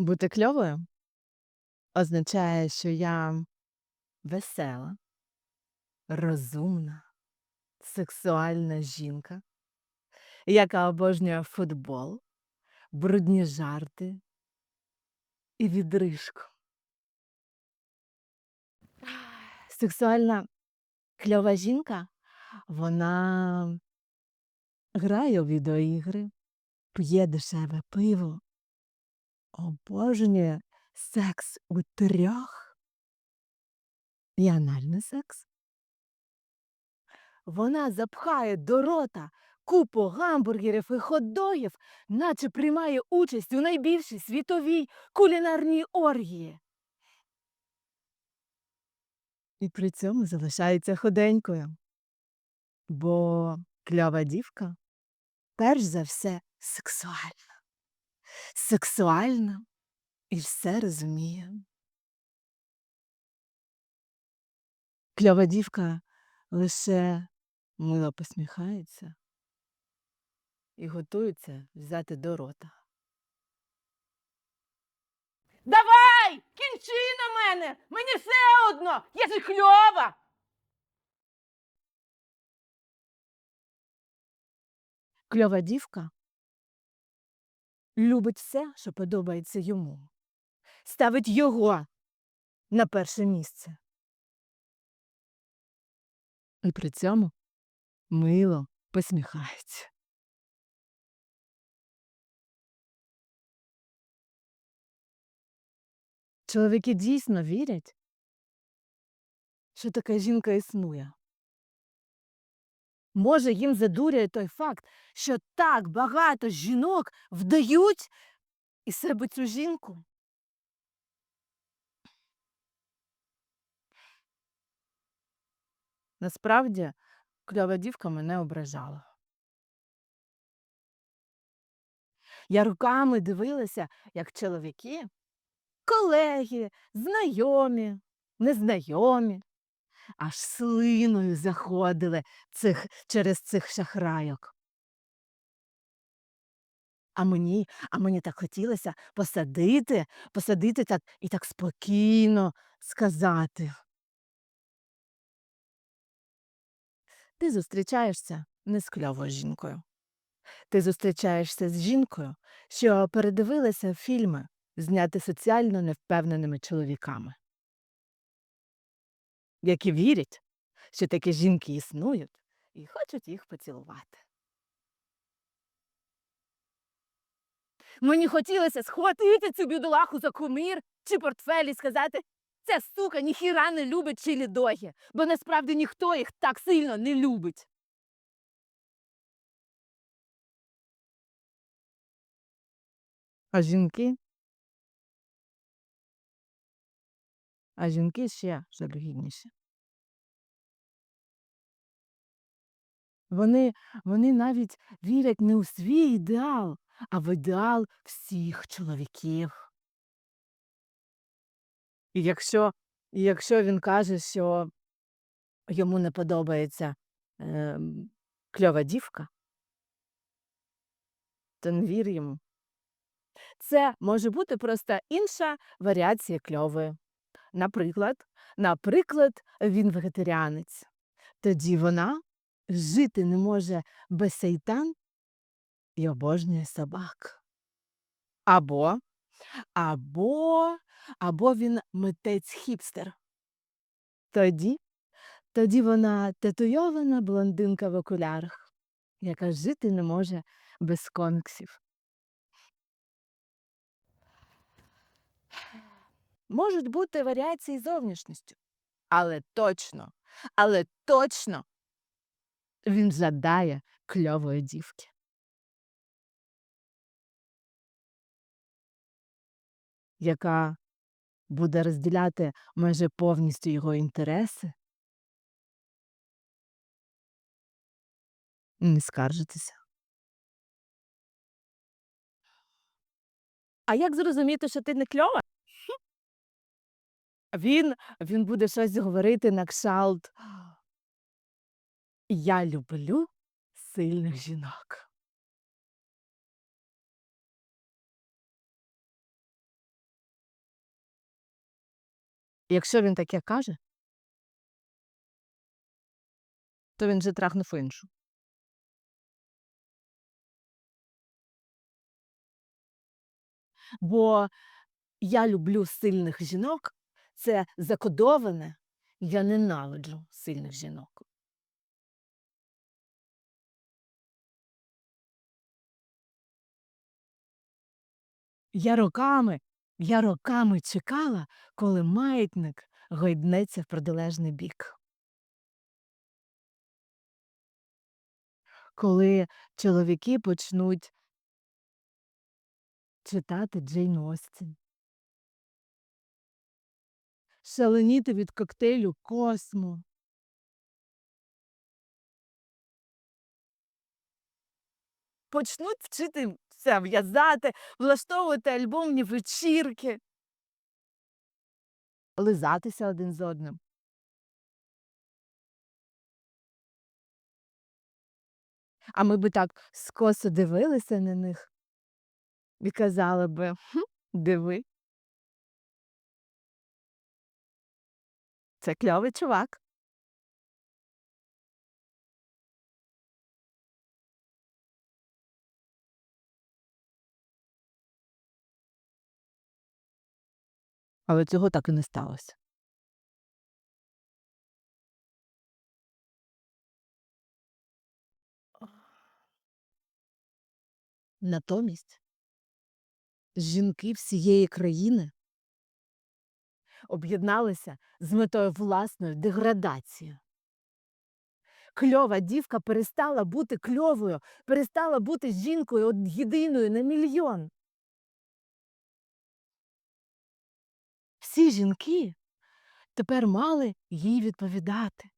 Бути кльовою означає, що я весела, розумна, сексуальна жінка, яка обожнює футбол, брудні жарти і відрижку. Сексуальна кльова жінка, вона грає у відеоігри, п'є дешеве пиво, обожнює секс у трьох і секс. Вона запхає до рота купу гамбургерів і хот-догів, наче приймає участь у найбільшій світовій кулінарній оргії. І при цьому залишається худенькою. Бо кльова дівка перш за все сексуальна. Сексуальна і все розуміє. Кльова дівка лише мило посміхається і готується взяти до рота. Давай! Кінчи на мене! Мені все одно! Я ж кльова! Кльова дівка любить все, що подобається йому. Ставить його на перше місце. І при цьому мило посміхається. Чоловіки дійсно вірять, що така жінка існує. Може, їм задурює той факт, що так багато жінок вдають із себе цю жінку. Насправді, кльова дівка мене ображала. Я руками дивилася, як чоловіки, колеги, знайомі, незнайомі, аж слиною заходили цих, через цих шахрайок. А мені, а мені так хотілося посадити, посадити так і так спокійно сказати. Ти зустрічаєшся не з кльовою жінкою. Ти зустрічаєшся з жінкою, що передивилася фільми, зняті соціально невпевненими чоловіками, які вірять, що такі жінки існують і хочуть їх поцілувати. Мені хотілося схватити цю бідолаху за кумир чи портфель і сказати, ця сука ніхіра не любить чилі доги, бо насправді ніхто їх так сильно не любить. А жінки? А жінки ще жалюгідніші. Вони, вони навіть вірять не у свій ідеал, а в ідеал всіх чоловіків. І якщо, якщо він каже, що йому не подобається е, кльова дівка, то не вір йому. Це може бути просто інша варіація кльової. Наприклад, наприклад, він вегетаріанець. Тоді вона жити не може без сейтан і обожнює собак. Або, або, або він митець хіпстер. Тоді, тоді вона татуйована блондинка в окулярах, яка жити не може без коміксів. Можуть бути варіації зовнішністю, але точно, але точно він жадає кльової дівки. Яка буде розділяти майже повністю його інтереси, не скаржитися. А як зрозуміти, що ти не кльова? Він, він буде щось говорити на кшалт. Я люблю сильних жінок. Якщо він таке каже, то він же трахнув іншу. Бо я люблю сильних жінок, це закодоване. Я ненавиджу сильних жінок. Я роками, я роками чекала, коли маятник гойднеться в протилежний бік. Коли чоловіки почнуть читати Джейн Остін. Шаленіти від коктейлю Космо. Почнуть вчитися в'язати, влаштовувати альбомні вечірки. Лизатися один з одним. А ми би так скосо дивилися на них і казали би хм, диви. Це кльовий чувак. Але цього так і не сталося. Натомість жінки всієї країни об'єдналися з метою власної деградації. Кльова дівка перестала бути кльовою, перестала бути жінкою од- єдиною на мільйон. Всі жінки тепер мали їй відповідати.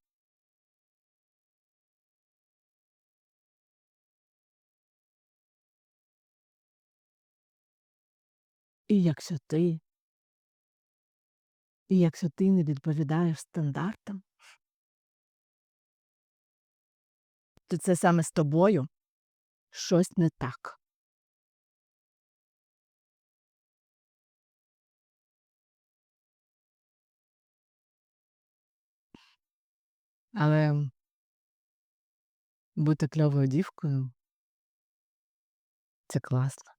І якщо ти, і якщо ти не відповідаєш стандартам, то це саме з тобою щось не так. Але бути кльовою дівкою це класно.